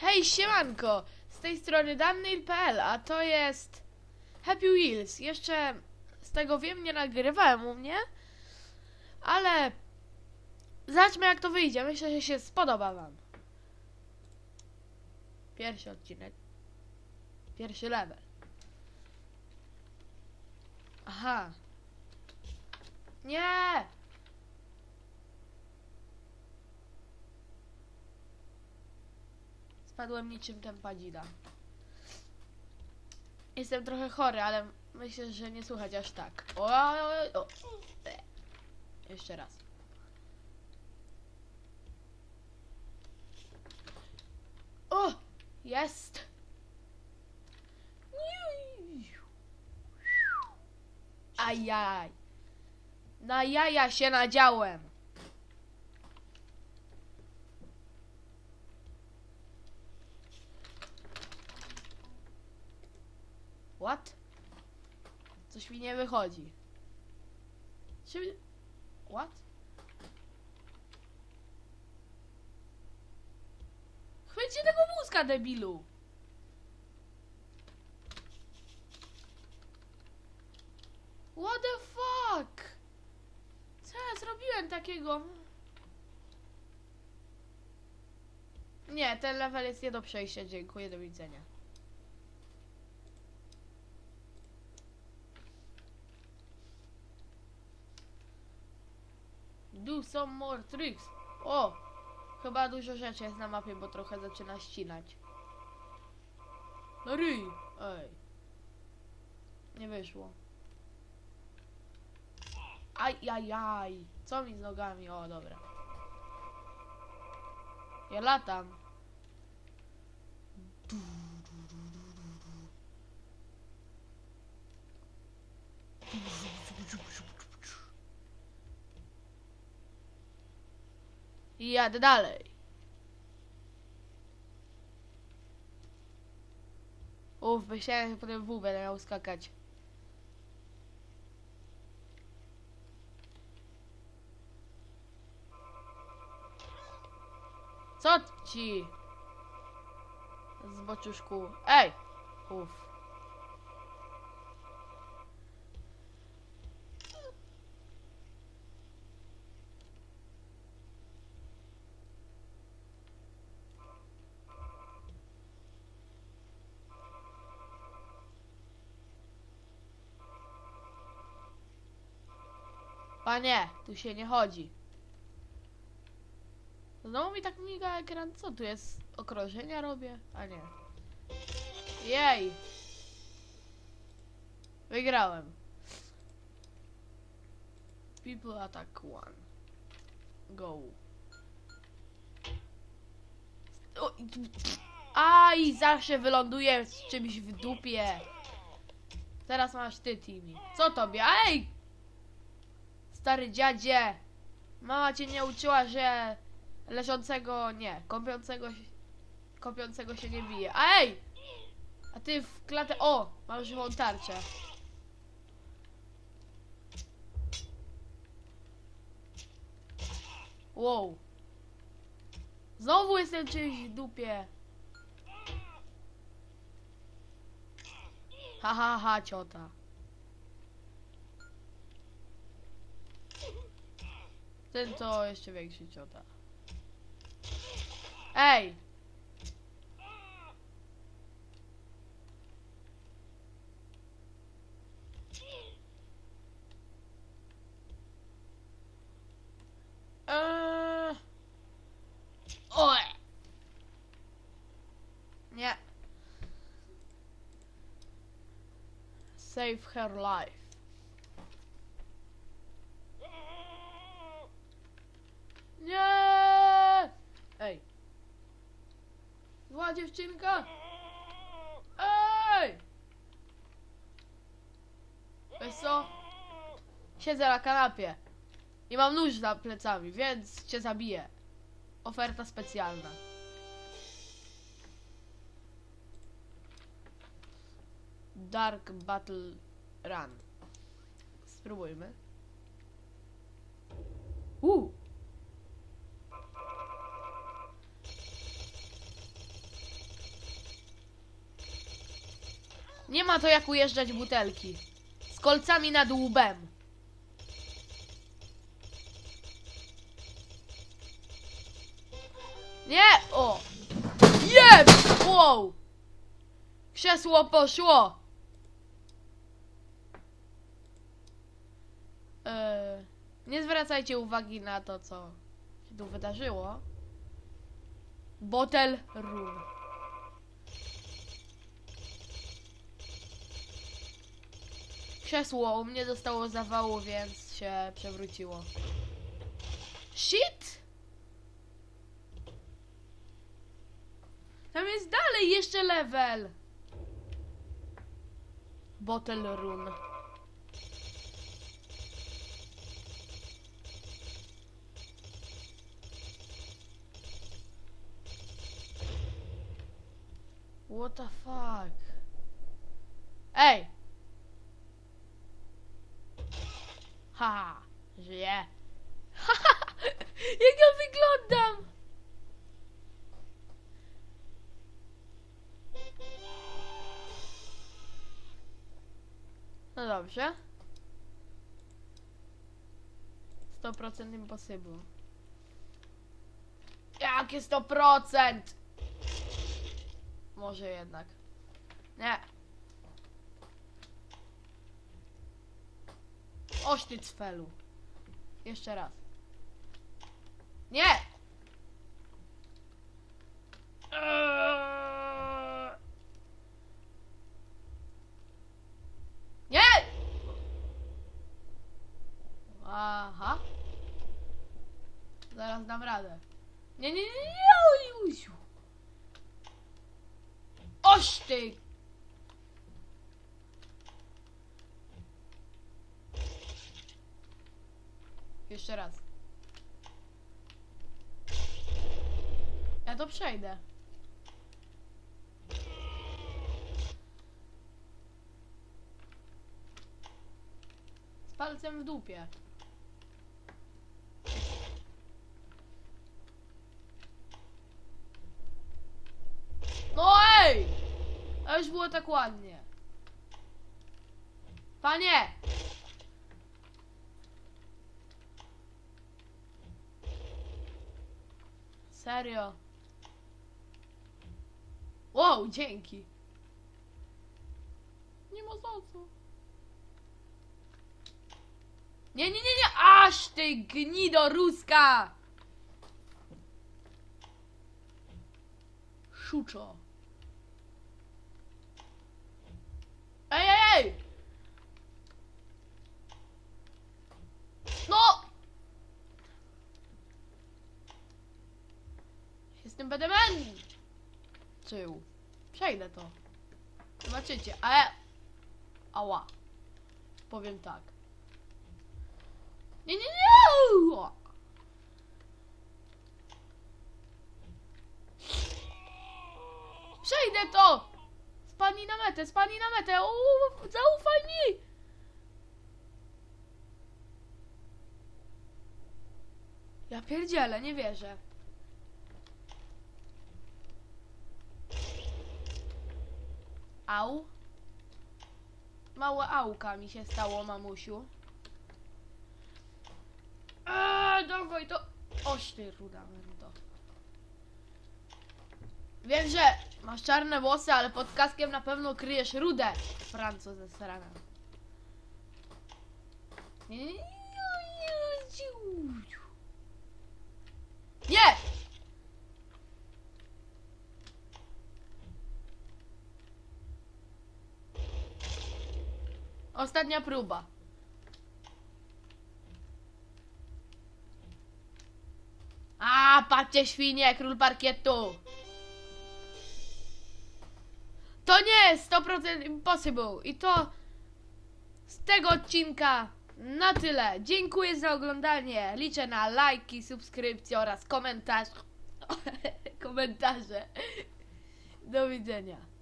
Hej, siemanko! Z tej strony Daniel.pl, a to jest Happy Wheels. Jeszcze z tego wiem, nie nagrywałem u mnie, ale zobaczmy jak to wyjdzie. Myślę, że się spodoba wam. Pierwszy odcinek. Pierwszy level. Aha. Nie! Spadłem niczym tempadzida. Jestem trochę chory, ale myślę, że nie słychać aż tak. O, o, o. Jeszcze raz. O! Jest! Ajaj. Na jaja się nadziałem. What? Coś mi nie wychodzi. Czy... What? Chwyćcie tego wózka, debilu! What the fuck? Co ja zrobiłem takiego? Nie, ten level jest nie do przejścia. Dziękuję, do widzenia. Do some more tricks. O! Chyba dużo rzeczy jest na mapie, bo trochę zaczyna ścinać. No ryj! Ej. Nie wyszło. Aj, aj, aj. Co mi z nogami? O, dobra. Ja latam. I jadę dalej. Uff, myślałem, że potem w będę miał skakać. Co ci? Zboczuszku. Ej! Uff. Panie, tu się nie chodzi. Znowu mi tak miga ekran. Co tu jest? Okrążenia robię? A nie. Jej! Wygrałem. People attack one. Go. O, i Aj, zawsze wyląduję z czymś w dupie. Teraz masz ty, Timmy. Co tobie? Ej! Stary dziadzie! Mama cię nie uczyła, że leżącego, nie, kąpiącego się, kąpiącego się nie bije. A ej! A ty w klatę, o! Mam żywą tarczę. Wow. Znowu jestem czymś w dupie. Ha ha ha, ciota. Ten to jeszcze większy ciota. Ej! Eee... Oj! Nie. Save her life. Dziewczynka! Ej! Wiesz co? Siedzę na kanapie. I mam nóż za plecami, więc cię zabiję. Oferta specjalna. Dark Battle Run. Spróbujmy. Uh! Nie ma to jak ujeżdżać butelki. Z kolcami nad łbem. Nie! O! Jest! Wow! Krzesło poszło! Eee, nie zwracajcie uwagi na to, co się tu wydarzyło. Bottle room. Krzesło u mnie dostało zawału, więc się przewróciło. Shit! Tam jest dalej jeszcze level. Bottle room. What the fuck? Ej! Haha, żyję. Jak ja wyglądam! No dobrze. 100% impossible. Jakie 100%? Może jednak. Nie. Oś ty. Jeszcze raz. Nie! Nie! Aha. Zaraz dam radę. Nie, nie, nie, Jusiu. Oś ty! Jeszcze raz. Ja to przejdę. Z palcem w dupie. No ej! A już było tak ładnie. Panie! Serio. Wow, dzięki. Nie ma za co. Nie, nie, nie, nie! Aż ty gnido ruska! Szuczo. Ej, ej, ej! No! Się z tym będę męczył. Przejdę to. Zobaczycie, ale... Ała. Powiem tak. Nie, nie, nie! Przejdę to! Spadnij na metę, spadnij na metę! Uuu, zaufaj mi! Ja pierdzielę, nie wierzę. Au. Małe auka mi się stało, mamusiu. Eee, dawaj to... Oś ty, ruda mendo. Wiem, że masz czarne włosy, ale pod kaskiem na pewno kryjesz rudę. Franco ze seranem. Nie, nie, nie, nie, nie. Ostatnia próba. A, patrzcie świnie, król parkietu. To nie jest 100% impossible. I to z tego odcinka na tyle. Dziękuję za oglądanie. Liczę na lajki, subskrypcje oraz komentarz. komentarze. Do widzenia.